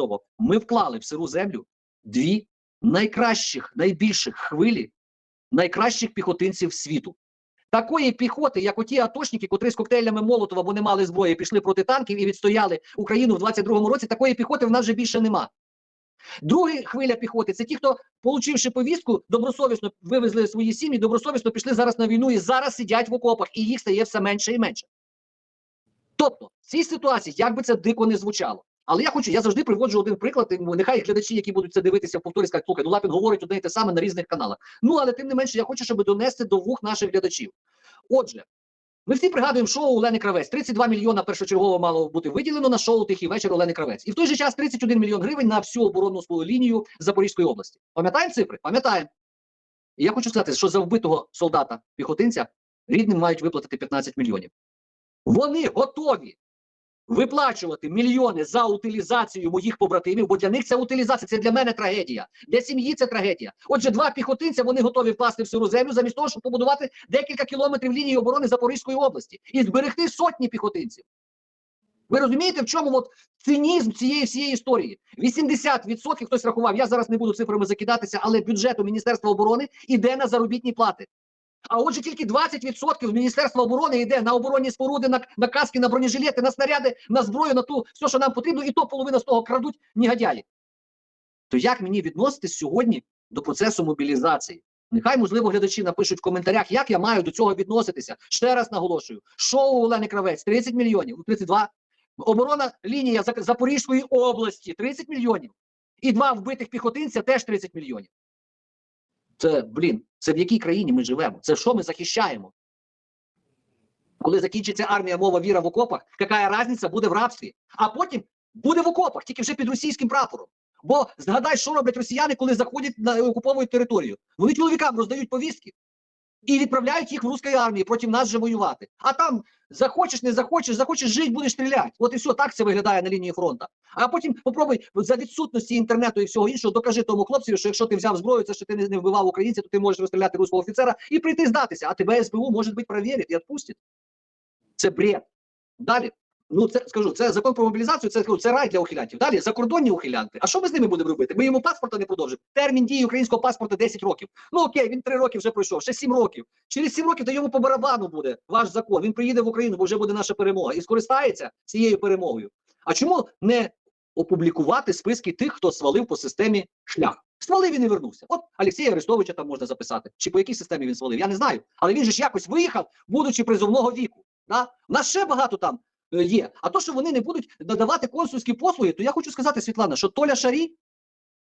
неодноразово. Ми вклали в сиру землю дві найкращих, найбільших хвилі, найкращих піхотинців світу. Такої піхоти, як оті атошники, котрі з коктейлями Молотова, бо не мали зброї, пішли проти танків і відстояли Україну в 22-му році. Такої піхоти в нас вже більше нема. Друга хвиля піхоти це ті, хто, получивши повістку, добросовісно вивезли свої сім'ї, добросовісно пішли зараз на війну і зараз сидять в окопах, і їх стає все менше і менше. Тобто, в цій ситуації, як би це дико не звучало, але я хочу, я завжди приводжу один приклад. Нехай глядачі, які будуть це дивитися в повторі, скажуть, слухай, ну Лапін говорить одне і те саме на різних каналах. Ну але тим не менше, я хочу, щоб донести до вух наших глядачів. Отже, ми всі пригадуємо шоу Олени Кравець. 32 мільйона першочергово мало бути виділено на шоу Тихий вечір Олени Кравець. І в той же час 31 мільйон гривень на всю оборонну свою лінію Запорізької області. Пам'ятаємо цифри? Пам'ятаємо. І я хочу сказати, що за вбитого солдата піхотинця рідним мають виплатити 15 мільйонів. Вони готові виплачувати мільйони за утилізацію моїх побратимів, бо для них це утилізація, це для мене трагедія. Для сім'ї це трагедія. Отже, два піхотинця вони готові вкласти в сиру землю замість того, щоб побудувати декілька кілометрів лінії оборони Запорізької області і зберегти сотні піхотинців. Ви розумієте, в чому от цинізм цієї всієї історії? 80% хтось рахував, я зараз не буду цифрами закидатися, але бюджету Міністерства оборони йде на заробітні плати. А отже, тільки 20% Міністерства оборони йде на оборонні споруди, на, на каски, на бронежилети, на снаряди, на зброю, на ту все, що нам потрібно, і то половина з того крадуть негодяї. То як мені відноситись сьогодні до процесу мобілізації? Нехай, можливо, глядачі напишуть в коментарях, як я маю до цього відноситися. Ще раз наголошую: шоу Олени Кравець 30 мільйонів, ну, 32. Оборона лінія Запорізької області 30 мільйонів. І два вбитих піхотинця теж 30 мільйонів. Це, блін, це в якій країні ми живемо? Це що ми захищаємо? Коли закінчиться армія, мова, віра в окопах, яка різниця буде в рабстві, а потім буде в окопах, тільки вже під російським прапором. Бо згадай, що роблять росіяни, коли заходять на окуповують територію. Вони чоловікам роздають повістки і відправляють їх в русській армії проти нас же воювати. А там захочеш, не захочеш, захочеш жити, будеш стріляти. От і все, так це виглядає на лінії фронту. А потім попробуй за відсутності інтернету і всього іншого, докажи тому хлопцю, що якщо ти взяв зброю, це що ти не, не вбивав українця, то ти можеш розстріляти руського офіцера і прийти здатися. А тебе СБУ може бути перевірить і відпустить. Це бред. Далі. Ну, це скажу, це закон про мобілізацію, це, це рай для ухилянтів. Далі закордонні ухилянти. А що ми з ними будемо робити? Ми йому паспорта не продовжимо. Термін дії українського паспорта 10 років. Ну окей, він 3 роки вже пройшов, ще 7 років. Через 7 років то йому по барабану буде ваш закон. Він приїде в Україну, бо вже буде наша перемога, і скористається цією перемогою. А чому не опублікувати списки тих, хто свалив по системі шлях? Свалив і не вернувся. От Олексія Арестовича там можна записати. Чи по якій системі він свалив? Я не знаю. Але він же ж якось виїхав, будучи призовного віку. Да? У нас ще багато там є. А то, що вони не будуть надавати консульські послуги, то я хочу сказати, Світлана, що Толя Шарій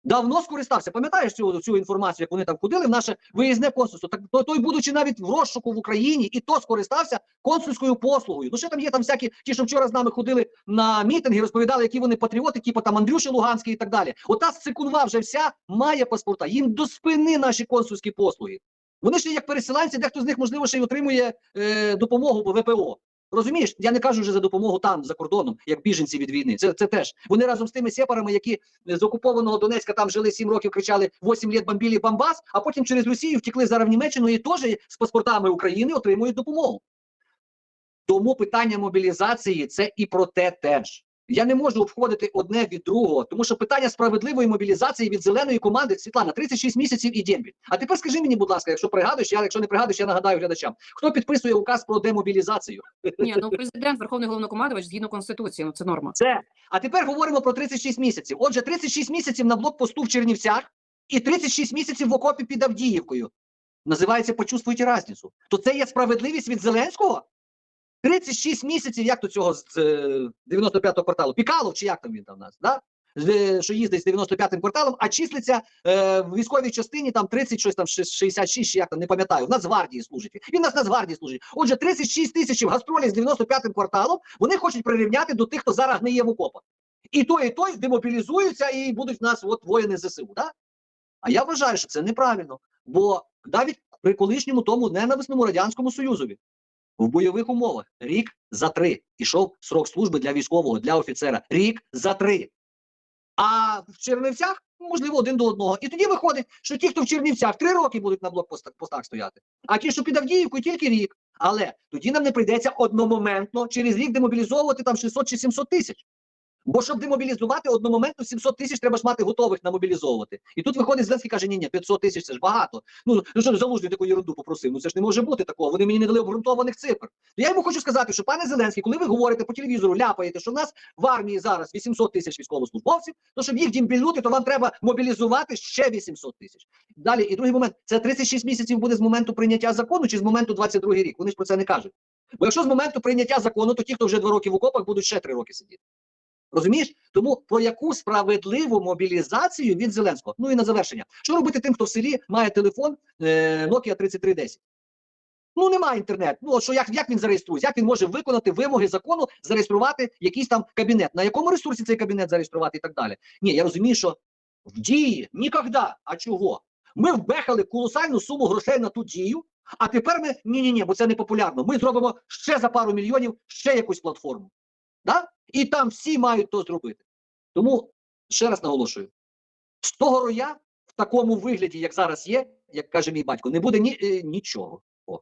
давно скористався. Пам'ятаєш цю, цю інформацію, як вони там ходили в наше виїзне консульство? Так то, той, будучи навіть в розшуку в Україні, і то скористався консульською послугою. Ну ще там є там всякі ті, що вчора з нами ходили на мітинги, розповідали, які вони патріоти, типу там Андрюші Луганський і так далі. Ота секунва вже вся має паспорта. Їм до спини наші консульські послуги. Вони ж як переселенці, дехто з них, можливо, ще й отримує е, допомогу по ВПО. Розумієш, я не кажу вже за допомогу там за кордоном, як біженці від війни. Це це теж вони разом з тими сепарами, які з окупованого Донецька там жили 7 років, кричали 8 літ бомбілі Бамбас, а потім через Росію втекли зараз в Німеччину і теж з паспортами України отримують допомогу. Тому питання мобілізації це і про те теж. Я не можу обходити одне від другого, тому що питання справедливої мобілізації від зеленої команди Світлана 36 місяців і дембіль. А тепер скажи мені, будь ласка, якщо пригадуєш, я якщо не пригадуєш, я нагадаю глядачам, хто підписує указ про демобілізацію? Ні, ну президент, верховний головнокомандувач, згідно конституції, ну це норма. Це. А тепер говоримо про 36 місяців. Отже, 36 місяців на блокпосту в Чернівцях і 36 місяців в окопі під Авдіївкою. Називається почувствуйте разницю. То це є справедливість від Зеленського? 36 місяців, як до цього з е, 95-го кварталу? Пікалов, чи як там він там у нас? Да? Е, Що їздить з 95-м кварталом, а числиться е, в військовій частині там 30, щось там 66, чи як там, не пам'ятаю, в Нацгвардії служить. Він нас в Нацгвардії служить. Отже, 36 тисяч гастролів з 95-м кварталом вони хочуть прирівняти до тих, хто зараз гниє в окопах. І той, і той демобілізуються і будуть в нас от воїни ЗСУ. Да? А я вважаю, що це неправильно. Бо навіть при колишньому тому ненависному Радянському Союзові в бойових умовах рік за три ішов срок служби для військового, для офіцера. Рік за три. А в Чернівцях, можливо, один до одного. І тоді виходить, що ті, хто в Чернівцях три роки будуть на блокпостах стояти, а ті, що під Авдіївкою, тільки рік. Але тоді нам не прийдеться одномоментно через рік демобілізовувати там 600 чи 700 тисяч. Бо щоб демобілізувати одномоментно 700 тисяч треба ж мати готових намобілізовувати. І тут виходить Зеленський каже: ні, ні, 500 тисяч це ж багато. Ну ну, що залужний таку ерунду попросив? Ну це ж не може бути такого. Вони мені не дали обґрунтованих цифр. Я йому хочу сказати, що пане Зеленський, коли ви говорите по телевізору, ляпаєте, що в нас в армії зараз 800 тисяч військовослужбовців, то щоб їх дімбільнути, то вам треба мобілізувати ще 800 тисяч. Далі, і другий момент це 36 місяців буде з моменту прийняття закону чи з моменту 22 рік. Вони ж про це не кажуть. Бо якщо з моменту прийняття закону, то ті, хто вже два роки в окопах, будуть ще три роки сидіти. Розумієш? Тому про яку справедливу мобілізацію від Зеленського? Ну і на завершення. Що робити тим, хто в селі має телефон е, Nokia 3310? Ну немає інтернету. Ну от що як, як він зареєструється? Як він може виконати вимоги закону, зареєструвати якийсь там кабінет? На якому ресурсі цей кабінет зареєструвати і так далі? Ні, я розумію, що в дії ніколи. А чого? Ми вбехали колосальну суму грошей на ту дію, а тепер ми ні, ні, ні, бо це не популярно. Ми зробимо ще за пару мільйонів ще якусь платформу. Да? І там всі мають то зробити. Тому ще раз наголошую: з того роя в такому вигляді, як зараз є, як каже мій батько, не буде ні, е, нічого. О.